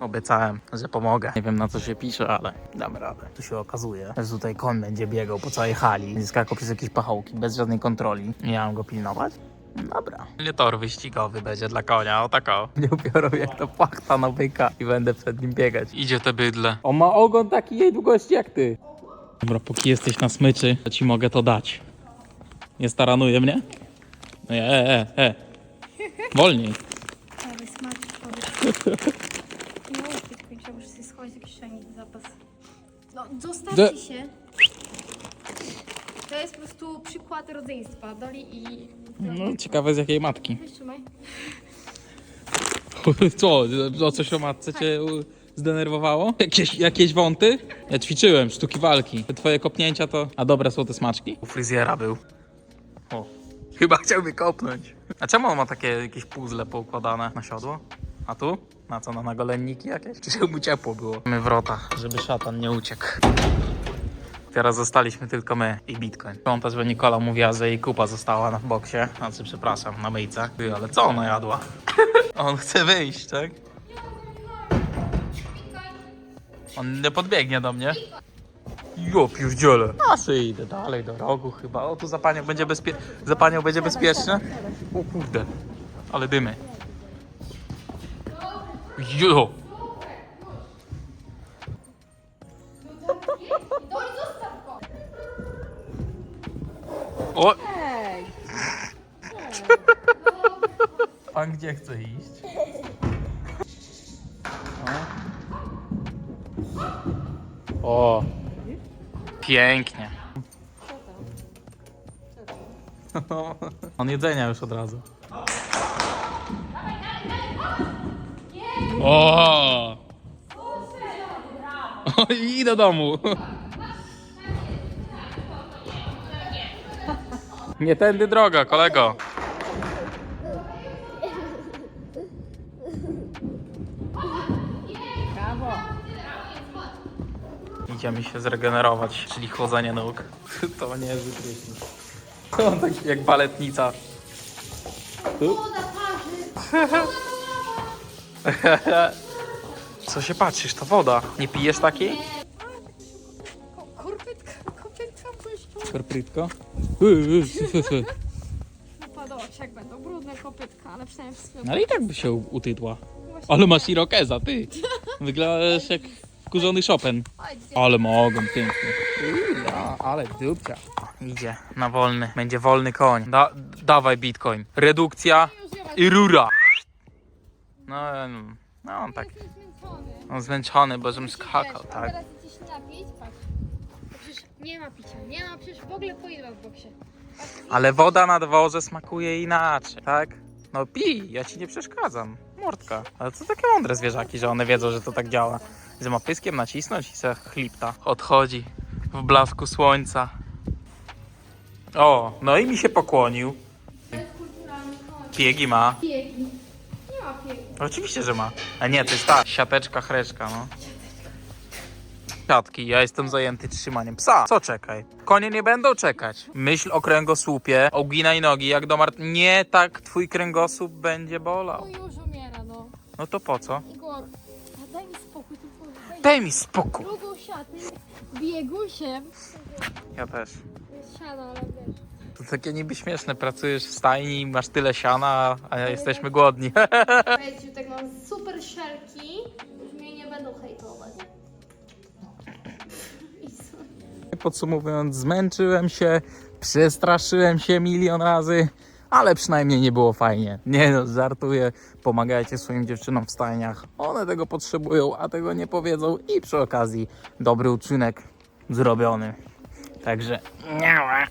Obiecałem, że pomogę. Nie wiem na co się pisze, ale damy radę. Tu się okazuje, że tutaj koń będzie biegał po całej hali. Będzie skakał przez jakieś pachołki, bez żadnej kontroli. Nie mam go pilnować? Dobra. Nie tor wyścigowy będzie dla konia, o tako. Nie ubiorą jak to pachta na byka i będę przed nim biegać. Idzie te bydle. On ma ogon takiej długości jak ty. Dobra, póki jesteś na smyczy, to ci mogę to dać. Nie staranuje mnie? No e, e, e. Wolniej. Ale smak człowiek. Nie mogę kończyć, muszę sobie schować do kieszeni zapas. No, zostawcie De- się. To jest po prostu przykład rodzeństwa. Doli i... No, ciekawe z jakiej matki. Weź, trzymaj. Co? O coś o matce cię u- zdenerwowało? Jakieś, jakieś wąty? Ja ćwiczyłem sztuki walki. Te twoje kopnięcia to... A dobre są te smaczki? U fryzjera był. O. Chyba chciał mnie kopnąć. A czemu on ma takie jakieś puzzle poukładane na siodło? A tu? Na co? Na nagolenniki jakieś? Czy żeby mu ciepło było? My wrota, żeby szatan nie uciekł. Teraz zostaliśmy tylko my i Bitcoin. Pamiętasz, że Nikola mówiła, że jej kupa została na boksie. Znaczy, przepraszam, na myjce. Ale co ona jadła? On chce wyjść, tak? On nie podbiegnie do mnie. Jo, pierdziele. A sobie idę dalej do rogu chyba. O, tu za panią będzie, bezpie... za panią będzie bezpieczne. O kurde, ale dymy. Jo. O! Pan gdzie chce iść? O. o. Pięknie. On jedzenia już od razu. O! I do domu. Nie tędy droga, kolego. Idziemy się zregenerować, czyli chłodzenie nóg. To nie jest wykryśnik. To on taki jak baletnica. Tu? Co się patrzysz, to woda. Nie pijesz takiej? Korpytka, kopytka puszczą. Korprytko? Padoć, jak będą brudne kopytka, ale przynajmniej wszystko. No ale i tak by się utytła. Ale masz irokeza, ty. Wyglądasz jak wkurzony Chopin. Ale mogą, pięknie. Ja, ale dupcia. Idzie na wolny, będzie wolny koń. Da, dawaj bitcoin. Redukcja i rura. No, no on tak, zmęczony. on zmęczony, bo żebym skakał, tak. Teraz idziesz się napić, patrz. To Przecież nie ma picia, nie ma przecież w ogóle pojedła w boksie. Ale woda na dworze smakuje inaczej, tak? No pij, ja ci nie przeszkadzam. Mordka. Ale to takie mądre zwierzaki, że one wiedzą, że to tak działa. Że ma pyskiem nacisnąć i se chlipta. Odchodzi w blasku słońca. O, no i mi się pokłonił. Piegi ma. Piegi. Nie ma piegi. Oczywiście, że ma. A nie, to jest ta siateczka, chreczka, no. Siatki, ja jestem zajęty trzymaniem psa. Co czekaj? Konie nie będą czekać. Myśl o kręgosłupie, uginaj nogi jak do mart... Nie tak twój kręgosłup będzie bolał. No już umiera, no. No to po co? Igor, a daj mi spokój, tu daj Daj mi spokój. drugą siatę. Biegusiem. Ja też. Siano, ale wiesz. To takie niby śmieszne, pracujesz w stajni, masz tyle siana, a jesteśmy głodni. Słuchajcie, tak mam super szelki. Już mnie nie będą hejtować. I co? Podsumowując, zmęczyłem się, przestraszyłem się milion razy, ale przynajmniej nie było fajnie. Nie no, żartuję, pomagajcie swoim dziewczynom w stajniach. One tego potrzebują, a tego nie powiedzą i przy okazji dobry uczynek zrobiony. Także, niała.